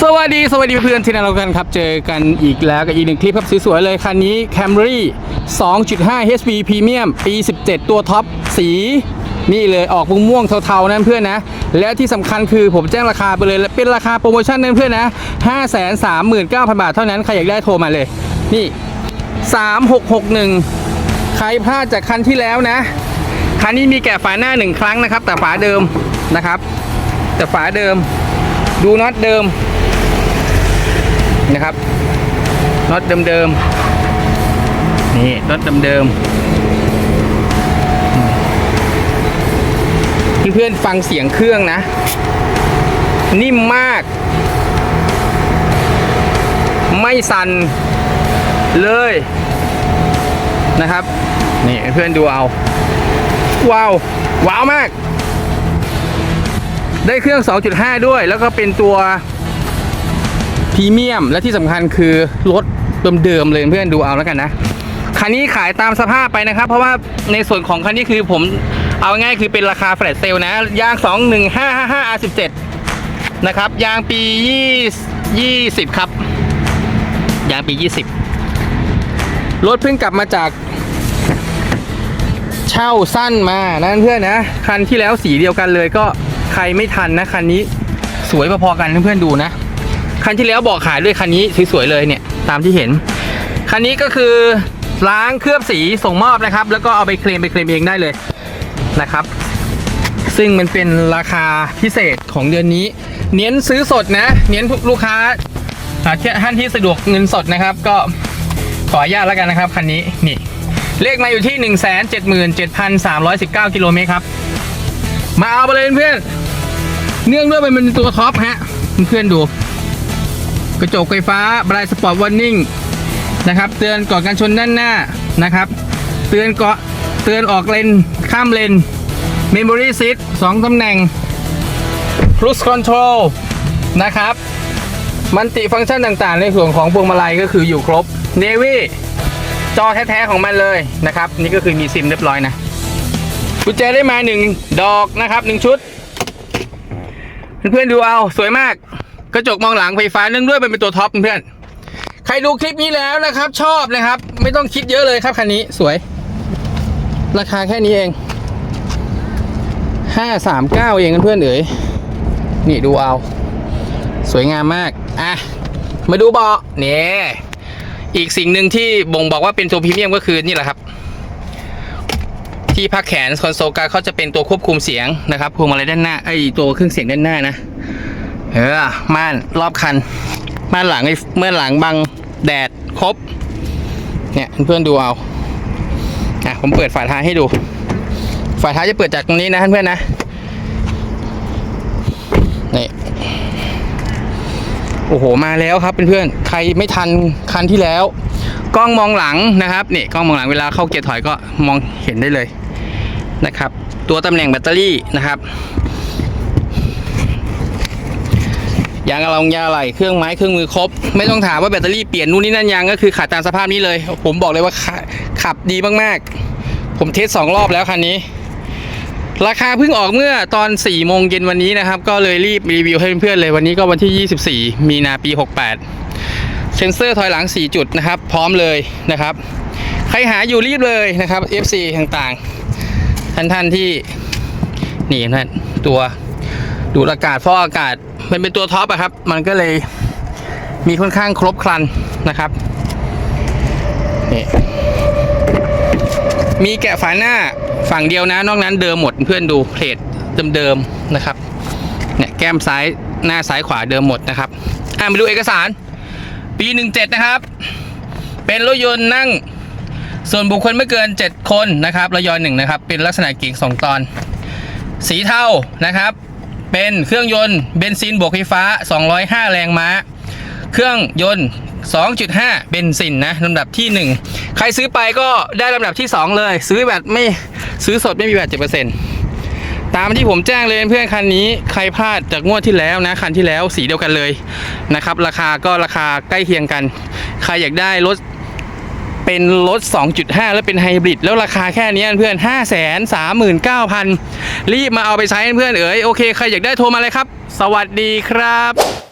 สวัสดีสวัสดีเพื่อนที่น่ารักกันครับ เจอกันอีกแล้วกับอีกหนึ่งคลิปครับสวยๆเลยคันนี้ Camry 2.5 HP Premium ปี 17 ตัวท็อปสีนี่เลยออกม่วงๆเทาๆนั่นเพื่อนนะ และที่สำคัญคือผมแจ้งราคาไปเลยและเป็นราคาโปรโมชั่นนั่นเพื่อนนะ 539,000 บาทเท่านั้น ใครอยากได้โทรมาเลย นี่ 3661 ใครพลาดจากคันที่แล้วนะ คันนี้มีแกะฝาหน้าหนึ่งครั้งนะครับ แต่ฝาเดิมนะครับ แต่ฝาเดิม ดูน็อตเดิม นะครับน็อตเดิมๆนี่น็อตเดิมๆเพื่อนฟังเสียงเครื่องนะ นิ่มมาก ไม่สั่นเลยนะครับ นี่เพื่อนดูเอา ว้าว ว้าวมาก ได้เครื่อง 2.5 ด้วย แล้วก็เป็นตัว พรีเมียมและที่สำคัญคือรถเดิมๆเลยเพื่อนดูเอาแล้วกันนะคันนี้ขายตามสภาพไปนะครับ เพราะว่าในส่วนของคันนี้คือผมเอาง่ายคือเป็นราคาแฟลตเซลนะยาง 21555 R17 นะครับยางปี 20 ครับ ยางปี 20 รถเพิ่งกลับมาจาก เช่าสั้นมานั่นเพื่อนนะ คันที่แล้วสีเดียวกันเลยก็ใครไม่ทันนะ คันนี้สวยพอๆกันเพื่อนๆดูนะ คันที่แล้วบอกขายด้วยคันนี้สวยๆเลยเนี่ยตามที่เห็น คันนี้ก็คือล้างเคลือบสีส่งมอบนะครับ แล้วก็เอาไปเคลมไปเคลมเองได้เลยนะครับ ซึ่งมันเป็นราคาพิเศษของเดือนนี้ เน้นซื้อสดนะ เน้นลูกค้าอ่าท่านที่สะดวกเงินสดนะครับ ก็ขออนุญาตแล้วกันนะครับคันนี้นี่เลขมาอยู่ที่ 177,319 กิโลเมตรครับ มาเอาไปเลยเพื่อน เนื่องด้วยมันเป็นตัวท็อปฮะ เพื่อนดู กระจกไฟฟ้าบรายสปอร์ตวอร์นิ่งนะครับ เตือนก่อนการชนด้านหน้านะครับ เตือนเกาะเตือนออกเลนข้ามเลนเมมโมรี่ซิทสองตำแหน่ง cruise control นะครับ มันติฟังก์ชันต่างๆ ในส่วนของพวงมาลัยก็คืออยู่ครบ Navy จอแท้ๆของมันเลยนะครับ นี่ก็คือมีซิมเรียบร้อยนะกุญแจได้มาหนึ่งดอกนะครับหนึ่งชุด เพื่อนๆดูเอาสวยมาก กระจกมองหลังไฟฟ้าเนื่องด้วยมันเป็นตัวท็อปเพื่อนใครดูคลิปนี้แล้วนะครับ ชอบนะครับ ไม่ต้องคิดเยอะเลยครับคันนี้สวย ราคาแค่นี้เองห้าสามเก้าเองเพื่อนเอ๋ยนี่ดูเอา สวยงามมาก อะ มาดูเบาะเนี่ยอีกสิ่งหนึ่งที่บ่งบอกว่าเป็นตัวพรีเมียมก็คือนี่แหละครับ ที่พักแขนคอนโซลกางเขาจะเป็นตัวควบคุมเสียงนะครับพวงมาลัยด้านหน้าไอตัวเครื่องเสียงด้านหน้านะ เออม่านรอบคัน ม่านหลังไอ้เมื่อหลังบังแดดครบ เนี่ยเพื่อนๆดูเอาอะผมเปิดฝาท้ายให้ดู ฝาท้ายจะเปิดจากตรงนี้นะเพื่อนนะนี่โอ้โหมาแล้วครับเพื่อนๆใครไม่ทันคันที่แล้ว กล้องมองหลังนะครับนี่กล้องมองหลังเวลาเข้าเกียร์ถอยก็มองเห็นได้เลยนะครับ ตัวตำแหน่งแบตเตอรี่นะครับ ยางอะลงยางอะไหลเครื่องไม้เครื่องมือครบ ไม่ต้องถามว่าแบตเตอรี่เปลี่ยนนู่นนี่นั่นยางก็คือขาดตามสภาพนี้เลย ผมบอกเลยว่าขขับดีมากๆ ผมเทสสองรอบแล้วคันนี้ ราคาเพิ่งออกเมื่อตอน4โมงเย็นวันนี้นะครับ ก็เลยรีบรีวิวให้เพื่อนๆเลยวันนี้ก็วันที่ 24 มีนาปี 68 เซ็นเซอร์ถอยหลัง 4 จุดนะครับ พร้อมเลยนะครับ ใครหาอยู่รีบเลยนะครับ FC ต่างๆ ท่านท่านๆที่นี่ท่นตัวดูดอากาศฟอกอากาศ มันเป็นตัวท็อปอะครับ มันก็เลยมีค่อนข้างครบครันนะครับนี่มีแกะฝาหน้าฝั่งเดียวนะ นอกนั้นเดิมหมดเพื่อนดูเพลทเดิมๆนะครับเนี่ยแก้มซ้ายหน้าซ้ายขวาเดิมหมดนะครับอ่ามาดูเอกสาร ปี17นะครับ เป็นรถยนต์นั่งส่วนบุคคลไม่เกิน 7 คนนะครับระยอยหนึ่งนะครับ เป็นลักษณะเก่งสองตอน สีเทานะครับ เป็นเครื่องยนต์เบนซินบวกไฟฟ้า 205 แรงม้า เครื่องยนต์ 2.5 เบนซินนะลำดับที่ 1 ใครซื้อไปก็ได้ลำดับที่ 2 เลย ซื้อแบบไม่ซื้อสดไม่มีแบบ7%ตามที่ผมแจ้งเลยเพื่อนคันนี้ใครพลาดจากงวดที่แล้วนะ คันที่แล้วสีเดียวกันเลยนะครับ ราคาก็ราคาใกล้เคียงกัน ใครอยากได้รถ เป็นรถ 2.5 แล้วเป็นไฮบริดแล้วราคาแค่นี้เพื่อน5 3 9 0 0 0 รีบมาเอาไปใช้เพื่อนเอ๋ยโอเคใครอยากได้โทรมาเลยครับ สวัสดีครับ